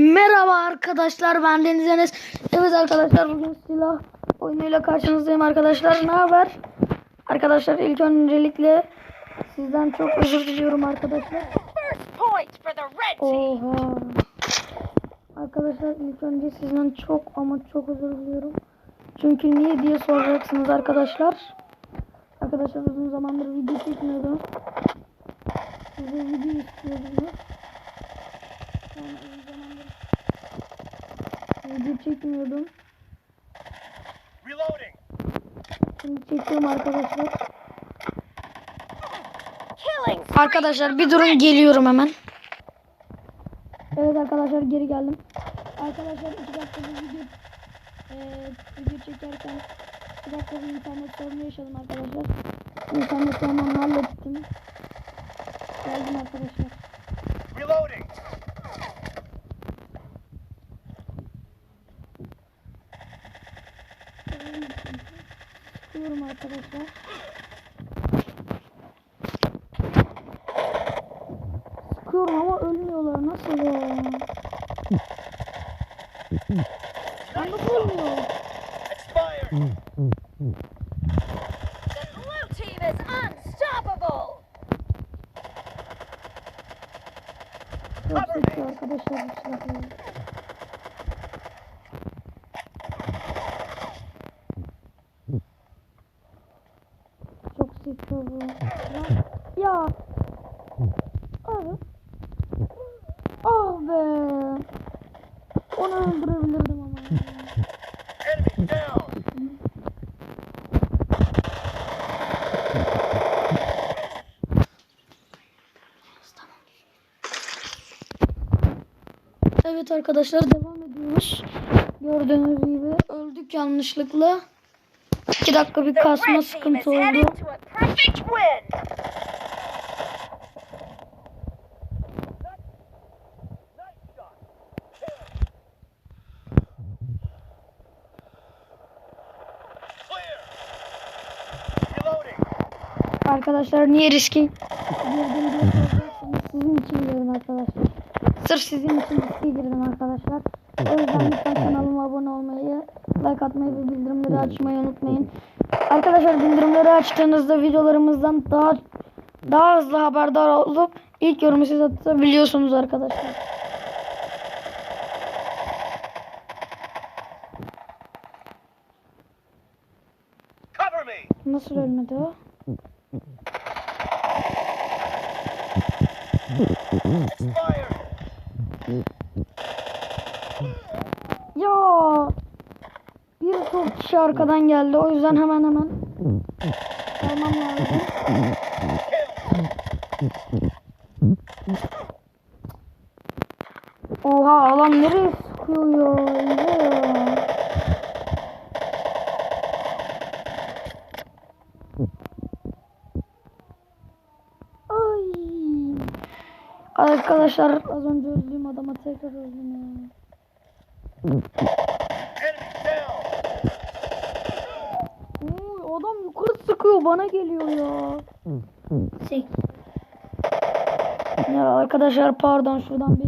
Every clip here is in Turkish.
Merhaba arkadaşlar ben Deniz Enes. Evet arkadaşlar bugün silah oyunuyla karşınızdayım arkadaşlar. Ne haber? Arkadaşlar ilk öncelikle sizden çok özür diliyorum arkadaşlar. Oha. Arkadaşlar ilk önce sizden çok ama çok özür diliyorum. Çünkü niye diye soracaksınız arkadaşlar. Arkadaşlar uzun zamandır video çekmiyordum. Size video istiyordum. Yani uzun zamandır video çekmiyordum. Reloading. Şimdi çekiyorum arkadaşlar. Killing Arkadaşlar bir durun geliyorum hemen. Evet arkadaşlar geri geldim. Arkadaşlar iki dakika bir video eee, video çekerken iki dakika bir internet sorunu yaşadım arkadaşlar. İnterneti hemen hallettim. Geldim arkadaşlar. Reloading. Sıkıyorum arkadaşlar. Sıkıyorum ama ölmüyorlar. Nasıl ya? Ya Nasıl? Expired. The blue team is unstoppable. Çok sekiyor arkadaşlar bu silahı. Çok sekiyor bu. silah. Ya. Abi. Ah be. Onu öldürebilirdim ama. Evet arkadaşlar devam ediyoruz. Gördüğünüz gibi öldük yanlışlıkla. 2 dakika bir kasma sıkıntı oldu. heading to a perfect win. Clear. Reloading. Arkadaşlar niye riske. Sizin için girdim arkadaşlar. Sırf sizin için riske girdim arkadaşlar. O yüzden lütfen kanalıma abone olmayı, like atmayı ve bildirimleri açmayı unutmayın. Arkadaşlar bildirimleri açtığınızda videolarımızdan daha daha hızlı haberdar olup ilk yorumu siz atabiliyorsunuz arkadaşlar. Nasıl ölmedi o? Ya bir çok kişi arkadan geldi. O yüzden hemen hemen almam lazım. Oha alan nereye sıkıyor ya? Eyvah. Ay. Arkadaşlar az önce öldüğüm adama tekrar öldüm ya. Enemy down. Oy, adam yukarı sıkıyor bana geliyor ya. Sek. Ya arkadaşlar pardon şuradan bir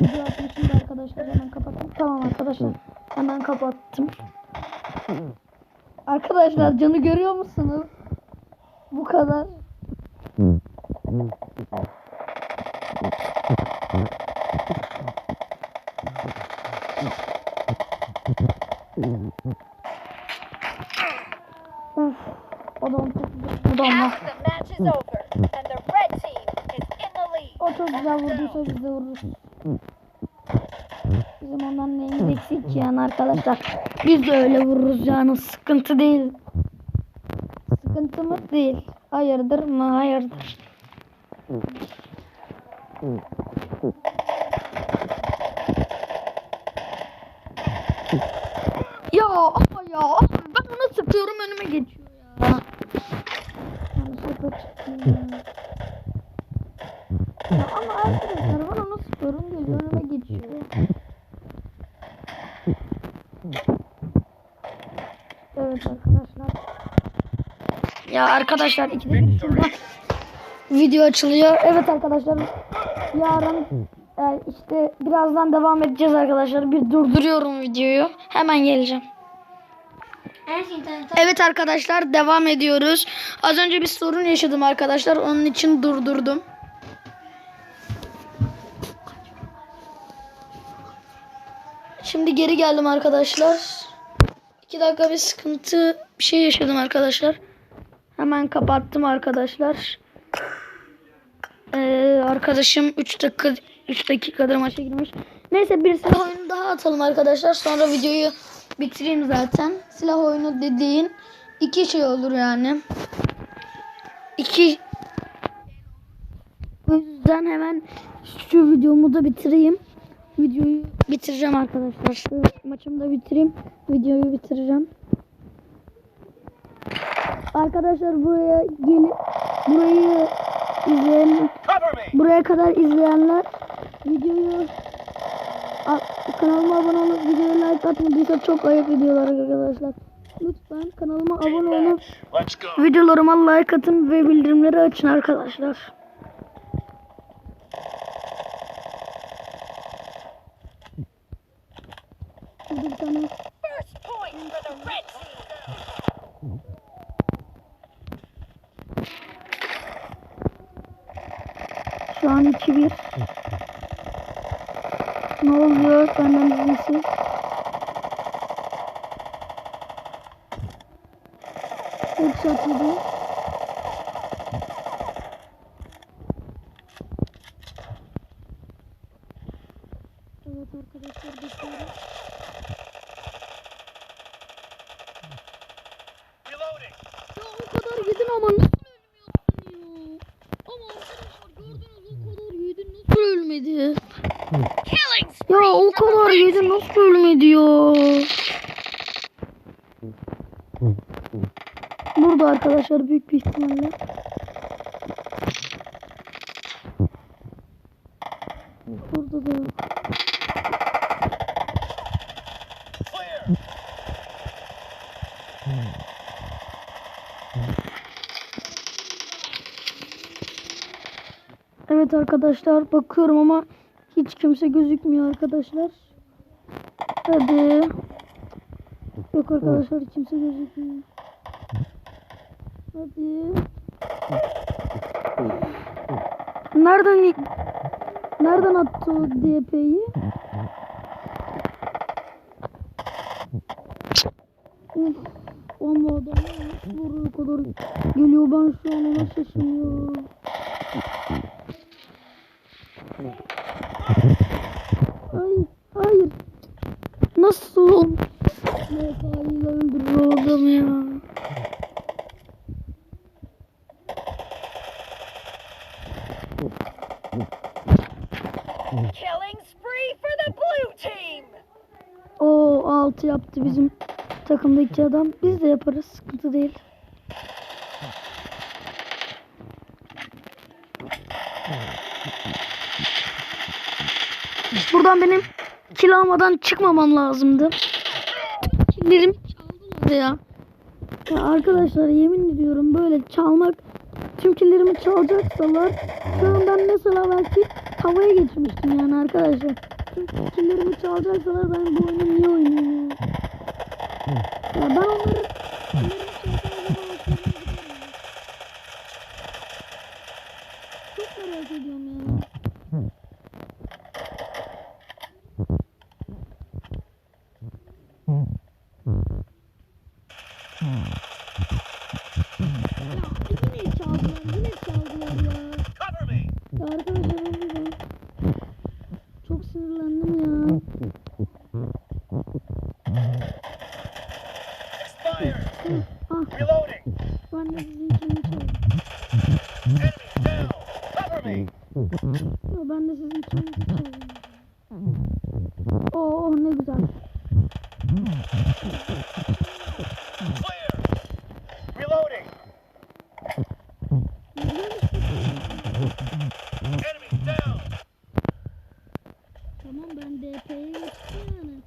video atmışım da arkadaşlar hemen kapattım. Tamam arkadaşlar hemen kapattım. Arkadaşlar canı görüyor musunuz? Bu kadar. Uf, adam çok güzel. Adam var. Half the match is over, and the red team is in the lead. O çok güzel vurduysa biz de vururuz. Bizim ondan neyimiz eksik yani arkadaşlar. Biz de öyle vururuz yani sıkıntı değil. Sıkıntımız değil. Hayırdır mı? Hayırdır. Ya ama ya sıkıyorum önüme geçiyor ya. Yanlışlıkla çıktım ya. Ya ama arkadaşlar ben ona sıkıyorum geliyor önüme geçiyor. Evet arkadaşlar. Ya arkadaşlar ikide bir şurada video açılıyor. Evet arkadaşlar yarın Ee, işte birazdan devam edeceğiz arkadaşlar. Bir durduruyorum videoyu. Hemen geleceğim. Evet arkadaşlar devam ediyoruz. Az önce bir sorun yaşadım arkadaşlar. Onun için durdurdum. Şimdi geri geldim arkadaşlar. İki dakika bir sıkıntı bir şey yaşadım arkadaşlar. Hemen kapattım arkadaşlar. Ee, arkadaşım 3 dakika 3 dakikadır maça girmiş. Neyse bir silah oyunu daha atalım arkadaşlar. Sonra videoyu bitireyim zaten. Silah oyunu dediğin iki şey olur yani. İki o yüzden hemen şu videomu da bitireyim. Videoyu bitireceğim arkadaşlar. Şu maçımı da bitireyim. Videoyu bitireceğim. Arkadaşlar buraya gelip burayı izleyen buraya kadar izleyenler videoyu kanalıma abone olup videoya like atmadıysa çok ayıp ediyorlar arkadaşlar. Lütfen kanalıma abone olup videolarıma like atın ve bildirimleri açın arkadaşlar. Burada bir tane şu an 2-1. Ne oluyor benden izinsiz? Headshot yedi. Evet arkadaşlar. Reloading. Ya o kadar yedin ama nasıl ölmüyorsun ya? Ama arkadaşlar gördünüz o kadar yedin nasıl ölmedi? Killing Ya o kadar yedin nasıl ölmedi ya? Burada arkadaşlar büyük bir ihtimalle. Burada da yok. Evet arkadaşlar bakıyorum ama hiç kimse gözükmüyor arkadaşlar. Hadi. Yok arkadaşlar kimse gözükmüyor. Hadi. Nereden Nereden attı o DP'yi? Uf, ama adam vuruyor kadar geliyor ben şu an ona şaşırıyorum. Hayır, hayır. Nasıl? MK'yle öldürür o adamı ya. Killing spree for the blue team. O 6 yaptı bizim takımdaki adam. Biz de yaparız. Sıkıntı değil. Buradan benim kill almadan çıkmamam lazımdı. Killerimi çaldılar ya. Ya arkadaşlar yemin ediyorum böyle çalmak tüm killerimi çalacaksalar şu an ben mesela belki havaya geçmiştim yani arkadaşlar. Tüm killerimi çalacaksalar ben bu oyunu niye oynuyorum ya? Ben onları Çok merak ediyorum ya. Ya De sizinkini çaldım. Oo ne güzel. Tamam ben DP'ye geçtim yani.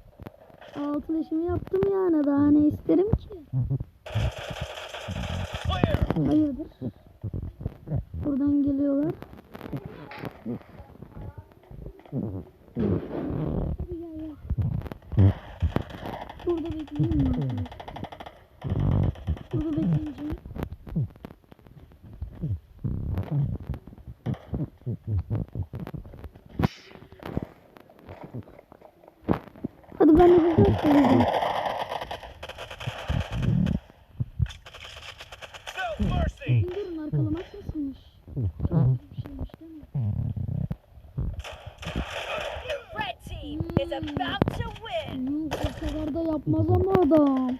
Altı yaptım yani daha ne isterim ki? Hayırdır? Buradan geliyorlar. Burada bekleyeyim mi? arkadaşlar? Burada bekleyeceğim. Hadi ben de bir şey söyleyeceğim. Durun arkalamak nasılmış? Red team is about win. O kadar da yapmaz ama adam.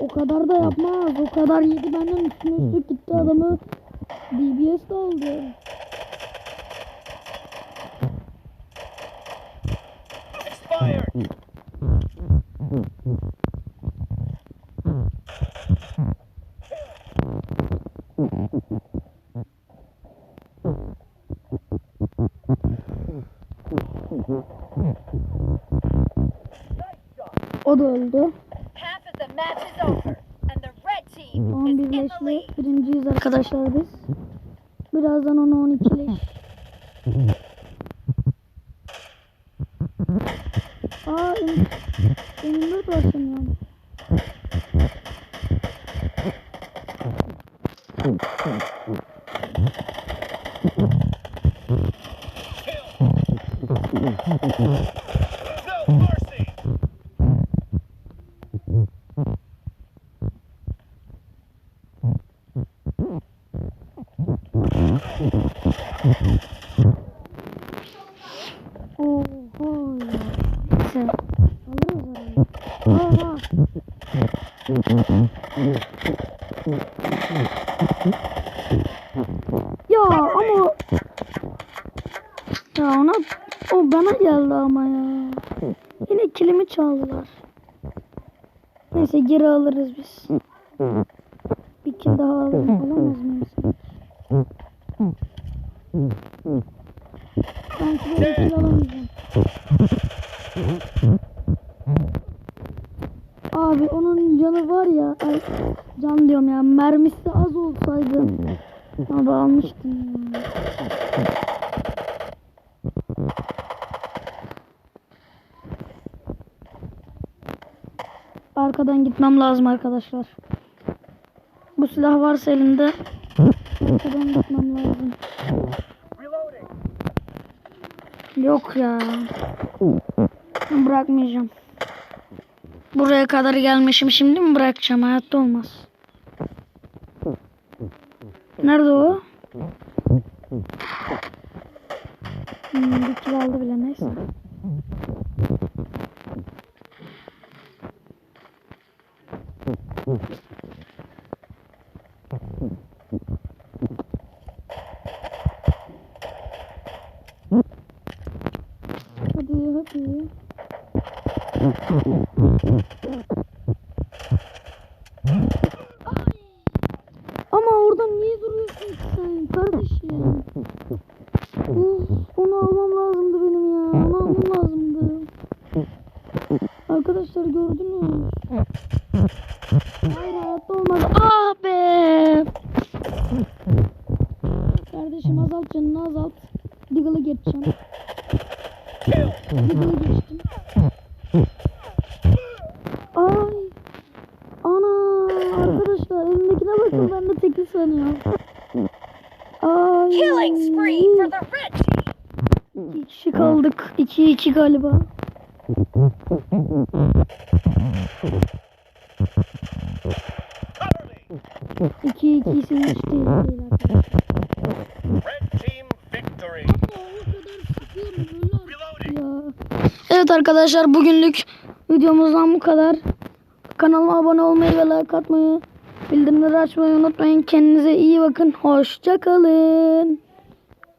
O kadar da yapmaz. O kadar yedi benden üstüne üstlük gitti adamı. DBS de aldı. O da öldü. Half of the match is over, and the red team is 11 in the leşle lead. birinciyiz arkadaşlar biz. Birazdan onu 12 leş. Aa M- M24 var sanıyorum. No mercy. Oha ya. Neyse. Alırız herhalde. Aa. Ya ama ya ona o bana geldi ama ya. Yine kilimi çaldılar. Neyse geri alırız biz. Bir kill daha alırım. Alamaz mıyız? Ben bir kill alamayacağım. Abi onun canı var ya. Ay, can diyorum ya. Mermisi az olsaydı. Abi almıştım ya. Arkadan gitmem lazım arkadaşlar. Bu silah varsa elinde arkadan gitmem lazım. Yok ya. Bırakmayacağım. Buraya kadar gelmişim şimdi mi bırakacağım? Hayatta olmaz. Nerede o? Hmm, bir aldı bile neyse. Hadi hadi. Ama orada niye duruyorsun sen kardeşim? Uf, onu almam lazımdı benim ya. Onu almam lazımdı. Arkadaşlar gördünüz. Hayır hayatta olmadı. Ah be. Kardeşim azalt canını azalt. Diggle'ı geçeceğim. Diggle'ı geçtim. Ay. Ana arkadaşlar elimdekine bakın ben de tekli sanıyorum. Ay. Killing spree for the team. İki kişi kaldık. 2 2 galiba. Cover me. 2 2 ise hiç değil. Evet arkadaşlar bugünlük videomuzdan bu kadar. Kanalıma abone olmayı ve like atmayı, bildirimleri açmayı unutmayın. Kendinize iyi bakın. Hoşça kalın.